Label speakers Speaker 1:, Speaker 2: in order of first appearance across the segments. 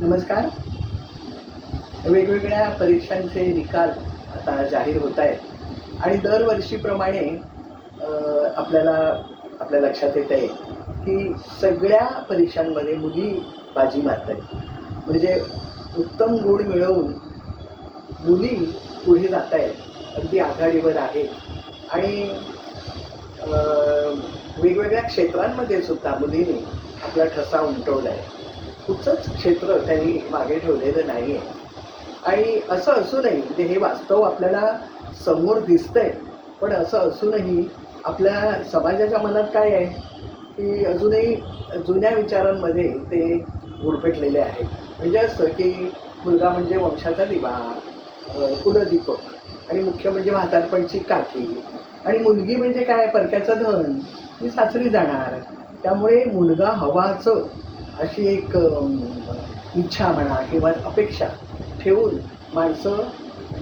Speaker 1: नमस्कार. वेगवेगळ्या परीक्षांचे निकाल आता जाहीर होत आहेत. आणि दरवर्षीप्रमाणे आपल्याला आपल्या लक्षात येत आहे की सगळ्या परीक्षांमध्ये मुली बाजी मारत आहेत. म्हणजे उत्तम गुण मिळवून मुली पुढे जात आहेत. अगदी आघाडीवर आहेत. आणि वेगवेगळ्या क्षेत्रांमध्ये सुद्धा मुलींनी आपला ठसा उमटवला आहे. कुठचंच क्षेत्र त्यांनी मागे ठेवलेलं नाही आहे आणि असं असूनही म्हणजे हे वास्तव आपल्याला समोर दिसतंय पण असं असूनही आपल्या समाजाच्या मनात काय आहे? की अजूनही जुन्या विचारांमध्ये ते गुरफटलेले आहेत. म्हणजे असं की मुलगा म्हणजे वंशाचा दिवा कुलदीपक आणि मुख्य म्हणजे म्हातारपणची काठी आणि मुलगी म्हणजे काय? परक्याचं धन ती सासरी जाणार. त्यामुळे मुलगा हवाचं अशी एक इच्छा म्हणा किंवा अपेक्षा ठेवून माणसं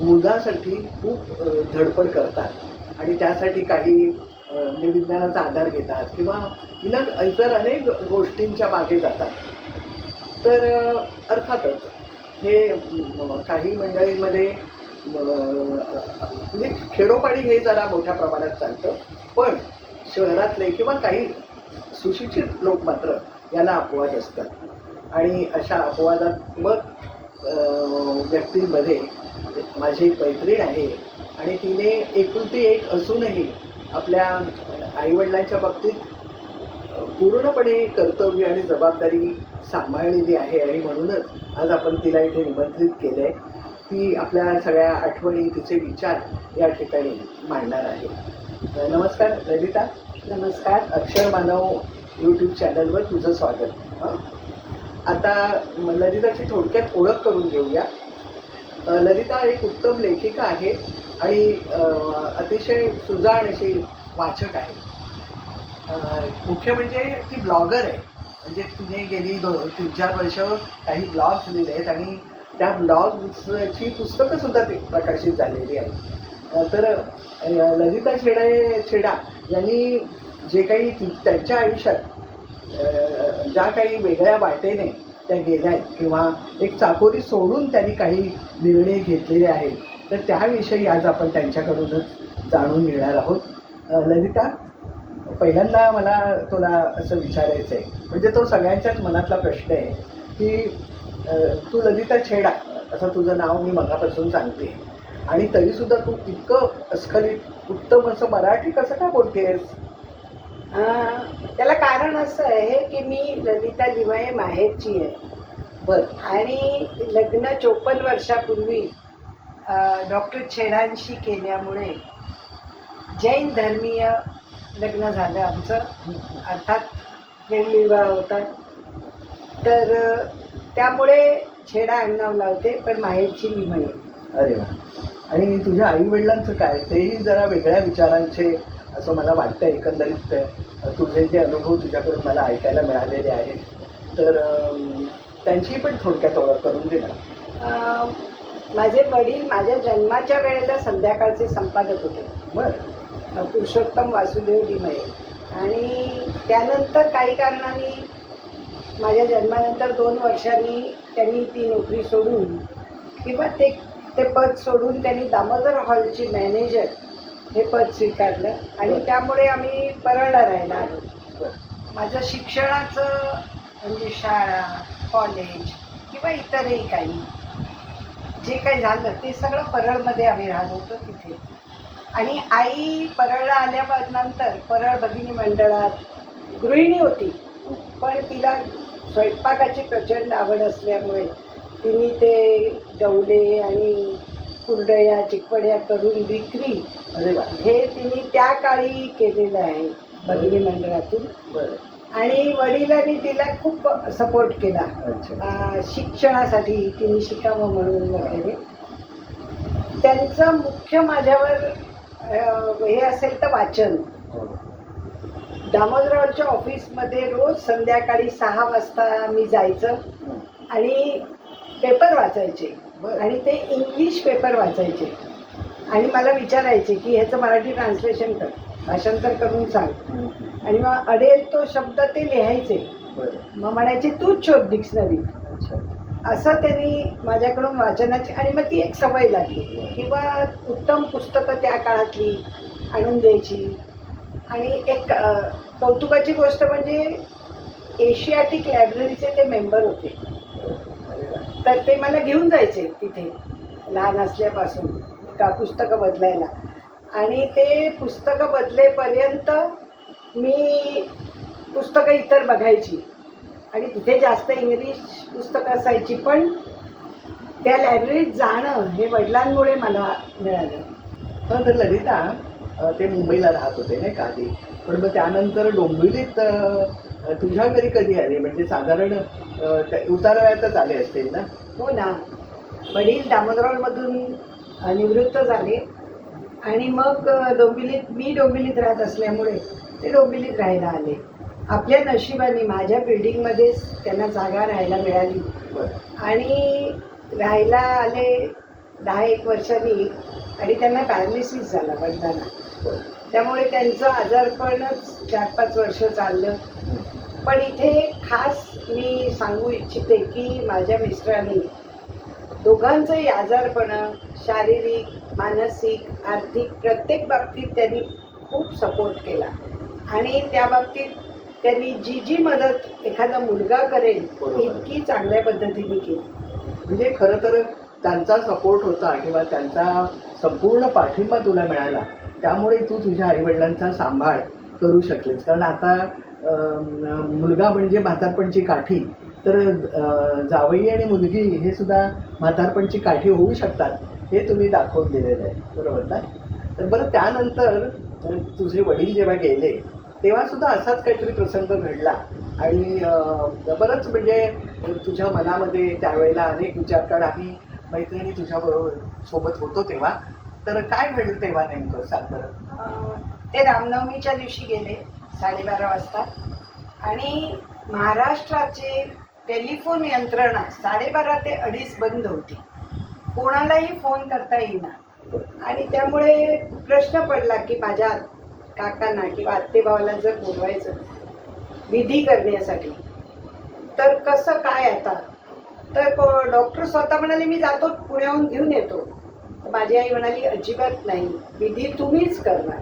Speaker 1: मुलासाठी खूप धडपड करतात. आणि त्यासाठी काही विज्ञानाचा आधार घेतात किंवा इतर इतर अनेक गोष्टींच्या मागे जातात. तर अर्थातच हे काही मंडळींमध्ये म्हणजे खेडोपाडी हे जरा मोठ्या प्रमाणात चालतं. पण शहरातले किंवा काही सुशिक्षित लोक मात्र याला अपवाद असतात. आणि अशा अपवादात्मक व्यक्तींमध्ये माझी मैत्रीण आहे आणि तिने एकुलती एक असूनही आपल्या आईवडिलांच्या बाबतीत पूर्णपणे कर्तव्य आणि जबाबदारी सांभाळलेली आहे आणि म्हणूनच आज आपण तिला इथे निमंत्रित केलं आहे ती आपल्या सगळ्या आठवणी तिचे विचार या ठिकाणी मांडणार आहे. नमस्कार ललिता.
Speaker 2: नमस्कार.
Speaker 1: अक्षर मानव यूट्यूब चॅनलवर तुझं स्वागत. आता ललिताची थोडक्यात ओळख करून घेऊया. ललिता एक उत्तम लेखिका आहे आणि अतिशय सुजाण अशी वाचक आहे. मुख्य म्हणजे ती ब्लॉगर आहे. म्हणजे तिने गेली दो तीन चार वर्ष काही ब्लॉग्स दिलेले आहेत आणि त्या ब्लॉग्सची पुस्तकं सुद्धा ती प्रकाशित झालेली आहेत. तर ललिता छेडा छेडा यांनी जे काही ती- त्यांच्या आयुष्यात ज्या काही वेगळ्या वाटेने त्या गेल्या आहेत किंवा एक चाकोरी सोडून त्यांनी काही निर्णय घेतलेले आहेत तर त्याविषयी आज आपण त्यांच्याकडूनच जाणून घेणार आहोत. ललिता पहिल्यांदा मला तुला असं विचारायचं आहे म्हणजे तो सगळ्यांच्याच मनातला प्रश्न आहे की तू ललिता छेडा असं तुझं नाव मी मगापासून सांगते आणि तरीसुद्धा तू इतकं अस्खलित उत्तम असं मराठी कसं काय बोलतेस?
Speaker 2: त्याला कारण असं आहे की मी ललिता लिवाये माहेरची आहे.
Speaker 1: बरं.
Speaker 2: आणि लग्न चोपन्न वर्षापूर्वी डॉक्टर छेडांशी केल्यामुळे जैन धर्मीय लग्न झालं आमचं. अर्थात प्रेमविवाह होता. तर त्यामुळे छेडा अंगाव लावते पण माहेरची लिमये.
Speaker 1: अरे वा. आणि तुझ्या आई वडिलांचं काय? तेही जरा वेगळ्या विचारांचे असं मला वाटतं एकंदरीत. तुझे जे अनुभव तुझ्याकडून मला ऐकायला मिळालेले आहेत. तर त्यांची पण थोडक्यात ओळख करून दे ना.
Speaker 2: माझे वडील माझ्या जन्माच्या वेळेला संध्याकाळचे संपादक होते.
Speaker 1: बरं.
Speaker 2: पुरुषोत्तम वासुदेव लिमये आणि त्यानंतर काही कारणाने माझ्या जन्मानंतर दोन वर्षांनी त्यांनी ती नोकरी सोडून किंवा ते ते पद सोडून त्यांनी दामोदर हॉलची मॅनेजर हे पद स्वीकारलं आणि त्यामुळे आम्ही परळला राहायला आलो. माझं शिक्षणाचं म्हणजे शाळा कॉलेज किंवा इतरही काही जे काही झालं ते सगळं परळमध्ये आम्ही राहत होतो तिथे. आणि आई परळला आल्यानंतर परळ भगिनी मंडळात गृहिणी होती. पण तिला स्वयंपाकाची प्रचंड आवड असल्यामुळे तिने ते गवले आणि कुरडया चिकवड्या करून विक्री. हे तिने त्या काळी केलेलं आहे भगिनी मंडळातून. आणि वडिलांनी तिला खूप सपोर्ट केला. शिक्षणासाठी तिने शिकावं म्हणून वगैरे. त्यांचं मुख्य माझ्यावर हे असेल तर वाचन.
Speaker 1: हो.
Speaker 2: दामोदरावच्या ऑफिसमध्ये रोज संध्याकाळी सहा वाजता मी जायचं. आणि पेपर वाचायचे. आणि ते इंग्लिश पेपर वाचायचे. आणि मला विचारायचे की ह्याचं मराठी ट्रान्सलेशन कर. भाषांतर करून सांग. आणि मग अडेल तो शब्द ते लिहायचे. मग म्हणायचे तूच शोध डिक्शनरी असं त्यांनी माझ्याकडून वाचनाची आणि मग ती एक सवय लागली. किंवा उत्तम पुस्तकं त्या काळातली आणून द्यायची. आणि एक कौतुकाची गोष्ट म्हणजे एशियाटिक लायब्ररीचे ते मेंबर होते. तर ते मला घेऊन जायचे तिथे लहान असल्यापासून का पुस्तकं बदलायला. आणि ते पुस्तकं बदलेपर्यंत मी पुस्तकं इतर बघायची. आणि तिथे जास्त इंग्लिश पुस्तकं असायची पण त्या लायब्ररीत जाणं हे वडिलांमुळे मला मिळालं.
Speaker 1: हा तर ललिता ते मुंबईला राहत होते नाही का आधी? पण मग त्यानंतर डोंबिवलीत तुझ्या घरी कधी आले? म्हणजे साधारण उतारवयातच आले असतील ना?
Speaker 2: हो ना. वडील दामोदरमधून निवृत्त झाले. आणि मग अ, डोंबिवलीत मी डोंबिवलीत राहत असल्यामुळे ते डोंबिवलीत राहायला आले. आपल्या नशिबाने माझ्या बिल्डिंगमध्येच त्यांना जागा राहायला मिळाली. आणि राहायला आले दहा एक वर्षांनी आणि त्यांना पॅरालिसिस झाला वडिलांना त्यामुळे त्यांचं आजारपणच चार पाच वर्ष चाललं. पण इथे खास मी सांगू इच्छिते की माझ्या मिस्टरांनी दोघांचंही आजारपणं शारीरिक मानसिक आर्थिक प्रत्येक बाबतीत त्यांनी खूप सपोर्ट केला. आणि त्या बाबतीत त्यांनी जी जी मदत एखादा मुलगा करेल. इतकी चांगल्या पद्धतीने केली.
Speaker 1: म्हणजे खरं तर त्यांचा सपोर्ट होता किंवा त्यांचा संपूर्ण पाठिंबा तुला मिळाला त्यामुळे तू तुझ्या आईवडिलांचा सांभाळ करू शकलीस. कारण आता मुलगा म्हणजे म्हातारपणची काठी. तर जावई आणि मुलगी हे सुद्धा म्हातारपणची काठी होऊ शकतात हे तुम्ही दाखवून दिलेलं आहे. बरोबर ना? तर बरं त्यानंतर तुझे वडील जेव्हा गेले तेव्हा सुद्धा असाच काहीतरी प्रसंग घडला. आणि बरंच म्हणजे तुझ्या मनामध्ये त्यावेळेला अनेक विचार कारण आम्ही मैत्रिणी तुझ्याबरोबर सोबत होतो तेव्हा. तर काय घडलं तेव्हा नेमकं? सांग बरं.
Speaker 2: ते रामनवमीच्या दिवशी गेले. साडेबारा वाजता. आणि महाराष्ट्राचे टेलिफोन यंत्रणा साडेबारा ते अडीच बंद होती. कोणालाही फोन करता येईना. आणि त्यामुळे प्रश्न पडला की माझ्या काकांना किंवा आत्तेभावाला जर बोलवायचं विधी करण्यासाठी तर कसं काय आता? तर डॉक्टर स्वतः म्हणाले मी जातो पुण्याहून घेऊन येतो. माझी आई म्हणाली अजिबात नाही. विधी तुम्हीच करणार.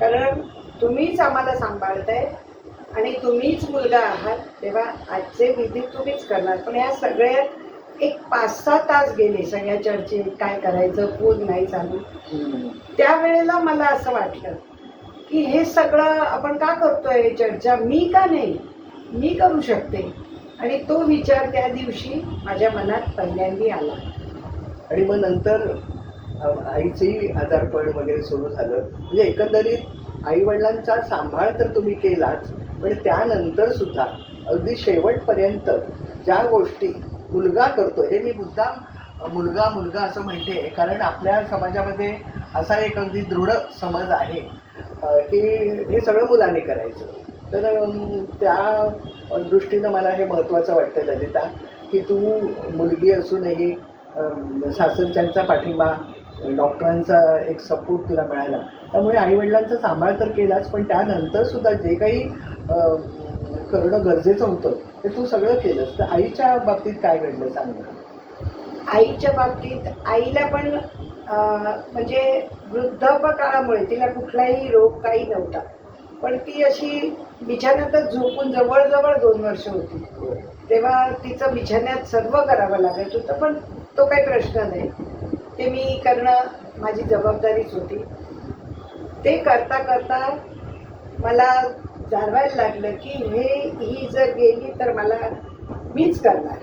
Speaker 2: कारण तुम्हीच आम्हाला सांभाळताय आणि तुम्हीच मुलगा आहात तेव्हा आजचे विधी तुम्हीच करणार. पण या सगळ्यात एक पाच सहा तास गेले सगळ्या चर्चेत काय करायचं फोन नाही चालू. त्यावेळेला मला असं वाटलं की हे सगळं आपण का करतोय चर्चा? मी का नाही? मी करू शकते? आणि तो विचार त्या दिवशी माझ्या मनात पहिल्यांदा आला.
Speaker 1: आणि मग नंतर आईचंही आजारपण वगैरे सुरू झालं. म्हणजे एकंदरीत आई वडिलांचा सांभाळ तर तुम्ही केलाच पण त्यानंतर सुद्धा अगदी शेवटपर्यंत ज्या गोष्टी मुलगा करतो हे मी मुद्दाम मुलगा मुलगा असं म्हणते कारण आपल्या समाजामध्ये असा एक अगदी दृढ समज आहे की हे सगळं मुलांनी करायचं. तर त्या दृष्टीनं मला हे महत्त्वाचं वाटतं ललिता की तू मुलगी असूनही सासरच्यांचा पाठिंबा डॉक्टरांचा एक सपोर्ट तुला मिळाला त्यामुळे आईवडिलांचा सांभाळ तर केलाच पण त्यानंतर सुद्धा जे काही करणं गरजेचं होतं ते तू सगळं केलंस. तर आईच्या बाबतीत काय घडलं सांग.
Speaker 2: आईच्या बाबतीत आईला पण म्हणजे वृद्धापकाळामुळे तिला कुठलाही रोग काही नव्हता. पण ती अशी बिछाण्यातच झोपून जवळजवळ दोन वर्ष होती. तेव्हा तिचं बिछाण्यात सर्व करावं लागत होतं पण तो काही प्रश्न नाही. ते मी करणं माझी जबाबदारीच होती. ते करता करता मला जाणवायला लागलं की हे ही जर गेली तर मला मीच करणार.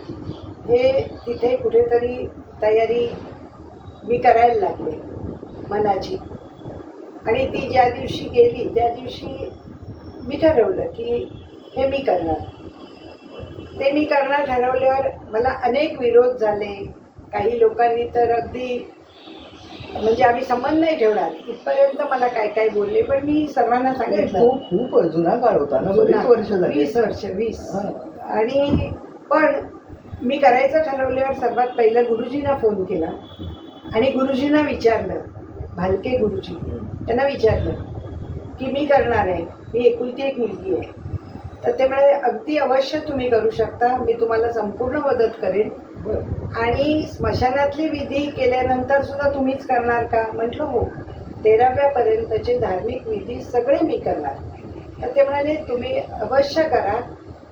Speaker 2: हे तिथे कुठेतरी तयारी मी करायला लागले मनाची. आणि ती ज्या दिवशी गेली त्या दिवशी मी ठरवलं की हे मी करणार. ते मी करणार ठरवल्यावर मला अनेक विरोध झाले. काही लोकांनी तर अगदी म्हणजे आम्ही संबंध नाही ठेवणार. इथपर्यंत मला काय काय बोलले पण मी सर्वांना सांगितलं.
Speaker 1: खूप खूप जुना काळ होता ना बरेच वर्ष झाली.
Speaker 2: वीस वर्ष वीस. आणि पण मी करायचं ठरवल्यावर सर्वात पहिलं गुरुजींना फोन केला. आणि गुरुजींना विचारलं भालके गुरुजी त्यांना विचारलं की मी करणार आहे मी एकुलती एक मुलगी आहे. तर ते म्हणाले अगदी अवश्य तुम्ही करू शकता मी तुम्हाला संपूर्ण मदत करेन. आणि स्मशानातली विधी केल्यानंतर सुद्धा तुम्हीच करणार का? म्हटलं हो तेराव्या पर्यंतचे धार्मिक विधी सगळे मी करणार. तर ते म्हणाले तुम्ही अवश्य करा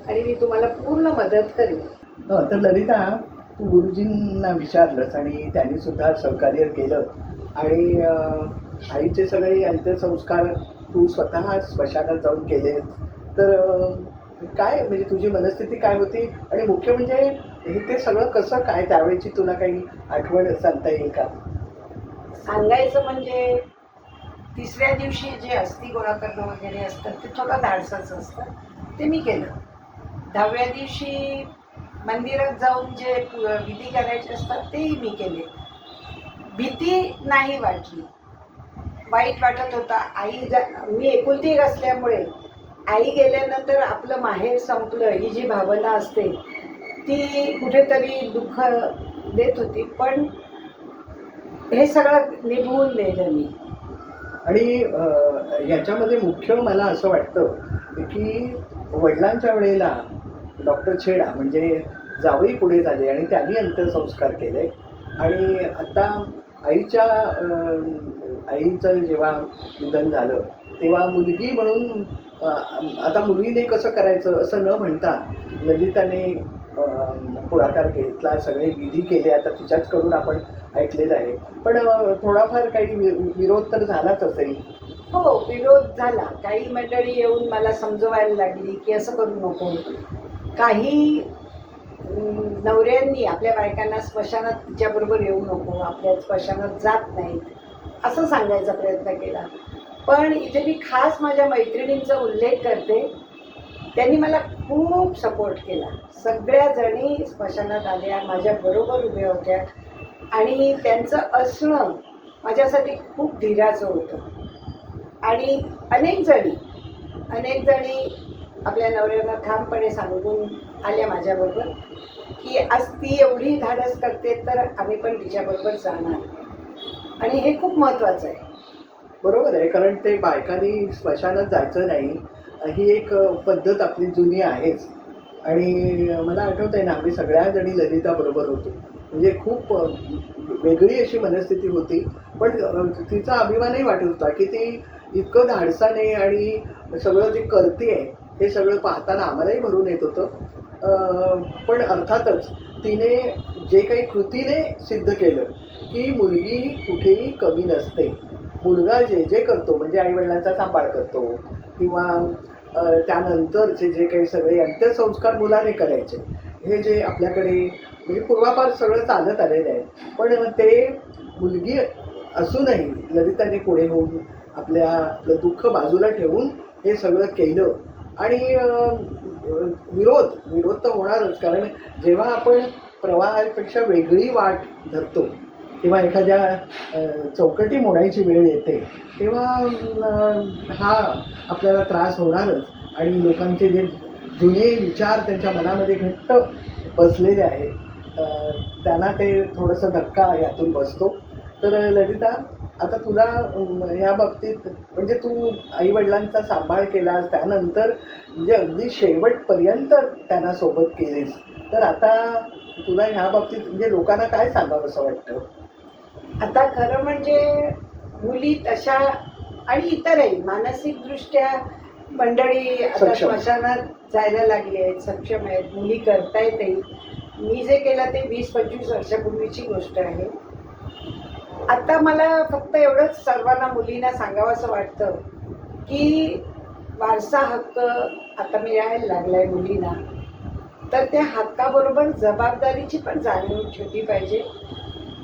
Speaker 2: आणि मी तुम्हाला पूर्ण मदत करेन.
Speaker 1: तर ललिता तू गुरुजींना विचारलंस आणि त्यांनी सुद्धा सहकार्य केलं. आणि आईचे सगळे अंत्यसंस्कार तू स्वतः स्मशानात जाऊन केले तर काय म्हणजे तुझी मनस्थिती काय होती? आणि मुख्य म्हणजे हे ते सगळं कसं काय? त्यावेळेची तुला काही आठवण सांगता येईल का?
Speaker 2: सांगायचं म्हणजे तिसऱ्या दिवशी जे अस्थि गोळा करणं वगैरे असतं ते थोडं धाडसाचं असतं. ते मी केलं. दहाव्या दिवशी मंदिरात जाऊन जे विधी करायचे असतात तेही मी केले. भीती नाही वाटली. वाईट वाटत होता. आई जा मी एकुलती एक असल्यामुळे आई गेल्यानंतर आपलं माहेर संपलं ही जी भावना असते ती कुठेतरी दुःख देत होती पण हे सगळं निभवून नेलं मी.
Speaker 1: आणि याच्यामध्ये मुख्य मला असं वाटतं की वडिलांच्या वेळेला डॉक्टर छेडा म्हणजे जावई पुढे झाले आणि त्यांनी अंत्यसंस्कार केले. आणि आता आईच्या आईचं जेव्हा निधन झालं तेव्हा मुलगी म्हणून आता मुलीने कसं करायचं असं न म्हणता ललिताने पुढाकार घेतला सगळे विधी केले आता तिच्याचकडून आपण ऐकलेलं आहे. पण थोडाफार काही वि- विरोध तर झालाच असेल.
Speaker 2: हो विरोध झाला. काही मंडळी येऊन मला समजवायला लागली की असं करू नको. काही नवऱ्यांनी आपल्या बायकांना स्मशानात तिच्याबरोबर येऊ नको आपल्या स्मशानात जात नाहीत असं सांगायचा प्रयत्न केला. पण इथे मी खास माझ्या मैत्रिणींचा उल्लेख करते. त्यांनी मला खूप सपोर्ट केला. सगळ्या जणी स्मशानात आल्या माझ्या बरोबर उभ्या होत्या आणि त्यांचं असणं माझ्यासाठी खूप धीराचं होतं. आणि अनेक जणी अनेक जणी आपल्या नवऱ्यांना ठामपणे सांगून आल्या माझ्याबरोबर की आज ती एवढी धाडस करते तर आम्ही पण तिच्याबरोबर जाणार. आणि हे खूप महत्त्वाचं आहे.
Speaker 1: बरोबर आहे कारण ते बायकांनी स्मशानात जायचं नाही. ही एक पद्धत आपली जुनी आहेच. आणि मला आठवत आहे ना आम्ही सगळ्या जणी ललिता बरोबर होतो. म्हणजे खूप वेगळी अशी मनस्थिती होती. पण तिचा अभिमानही वाटत होता की ती इतकं धाडसाने आणि सगळं जे करते हे सगळं पाहताना आम्हालाही भरून येत होतं. पण अर्थातच तिने जे काही कृतीने सिद्ध केलं की मुलगी कुठेही कमी नसते. मुलगा जे जे करतो म्हणजे आईवडिलांचा सांभाळ करतो किंवा त्यानंतरचे जे काही सगळे अंत्यसंस्कार मुलाने करायचे हे जे आपल्याकडे म्हणजे पूर्वापार सगळं चालत आलेलं आहे. पण ते मुलगी असूनही ललिताने पुढे होऊन आपल्या आपलं दुःख बाजूला ठेवून हे सगळं केलं. आणि विरोध विरोध तर होणारच. कारण जेव्हा आपण प्रवाहापेक्षा वेगळी वाट धरतो किंवा एखाद्या चौकटी मोडायची वेळ येते तेव्हा हा आपल्याला त्रास होणारच. आणि लोकांचे जे जुने विचार त्यांच्या मनामध्ये घट्ट बसलेले आहेत त्यांना ते थोडंसं धक्का यातून बसतो. तर ललिता आता तुला ह्या बाबतीत म्हणजे तू आईवडिलांचा सांभाळ केलास त्यानंतर म्हणजे अगदी शेवटपर्यंत त्यांना सोबत केलीस. तर आता तुला ह्या बाबतीत म्हणजे लोकांना काय सांगावं असं वाटतं?
Speaker 2: आता खरं म्हणजे मुली तशा आणि इतरही मानसिकदृष्ट्या मंडळी आता. स्मशानात जायला लागली आहेत सक्षम आहेत मुली करतायतही मी जे केलं ते वीस पंचवीस वर्षापूर्वीची गोष्ट आहे. आता मला फक्त एवढंच सर्वांना मुलींना सांगावंसं वाटतं की वारसा हक्क आता मिळायला लागलाय मुलींना. तर त्या हक्काबरोबर जबाबदारीची पण जाणीव ठेवली पाहिजे.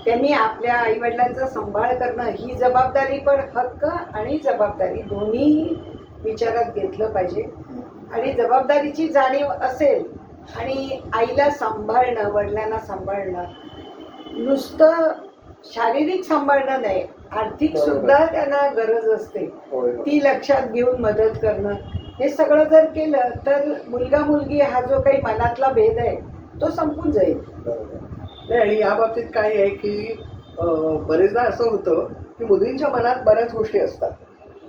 Speaker 2: त्यांनी आपल्या आईवडिलांचा सांभाळ करणं ही जबाबदारी पण हक्क आणि जबाबदारी दोन्ही विचारात घेतलं पाहिजे आणि जबाबदारीची जाणीव असेल आणि आईला सांभाळणं वडिलांना सांभाळणं नुसतं शारीरिक सांभाळणं नाही आर्थिक. सुद्धा त्यांना गरज असते ती लक्षात घेऊन मदत करणं हे सगळं जर केलं तर मुलगा मुलगी हा जो काही मनातला भेद आहे तो संपून जाईल.
Speaker 1: नाही आणि या बाबतीत काय आहे की बरेचदा असं होतं की मुलींच्या मनात बऱ्याच गोष्टी असतात.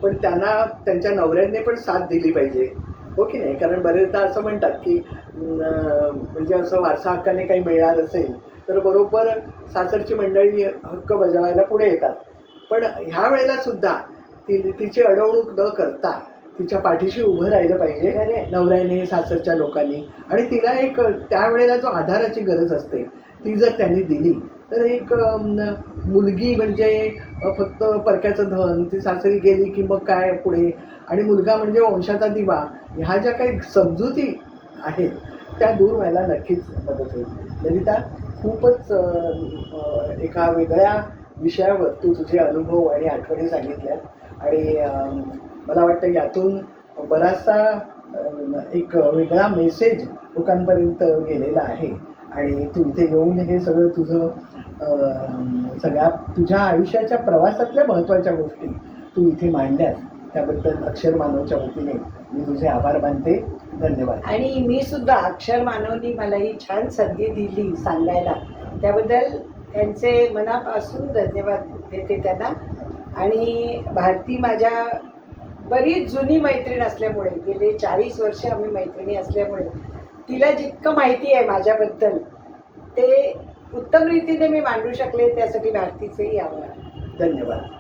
Speaker 1: पण त्यांना त्यांच्या नवऱ्यांनी पण साथ दिली पाहिजे. हो की नाही? कारण बरेचदा असं म्हणतात की म्हणजे असं वारसा हक्काने काही मिळणार असेल तर बरोबर सासरची मंडळी हक्क बजावायला पुढे येतात. पण ह्या वेळेला सुद्धा ती तिची अडवणूक न करता तिच्या पाठीशी उभं राहिलं पाहिजे. नवऱ्याने सासरच्या लोकांनी. आणि तिला एक त्यावेळेला जो आधाराची गरज असते ती जर त्यांनी दिली तर एक मुलगी म्हणजे फक्त परक्याचं धन ती सासरी गेली की मग काय पुढे? आणि मुलगा म्हणजे वंशाचा दिवा ह्या ज्या काही समजुती आहेत त्या दूर व्हायला नक्कीच मदत होईल. ललिता खूपच एका वेगळ्या विषयावर तू तुझे अनुभव आणि आठवणी सांगितल्या आणि मला वाटतं यातून बराचसा एक वेगळा मेसेज लोकांपर्यंत गेलेला आहे. आणि तू इथे येऊन हे सगळं तुझं सगळ्या तुझ्या आयुष्याच्या प्रवासातल्या महत्त्वाच्या गोष्टी तू इथे मांडल्यास त्याबद्दल अक्षर मानवच्या वतीने मी तुझे आभार मानते. धन्यवाद.
Speaker 2: आणि मी सुद्धा अक्षर मानवनी मला ही छान संधी दिली सांगायला. त्याबद्दल त्यांचे मनापासून धन्यवाद देते त्यांना. आणि भारती माझ्या बरीच जुनी मैत्रीण असल्यामुळे गेले चाळीस वर्ष आम्ही मैत्रिणी असल्यामुळे तिला जितकं माहिती आहे माझ्याबद्दल ते उत्तम रीतीने मी मांडू शकले त्यासाठी भारतीचेही आभार.
Speaker 1: धन्यवाद.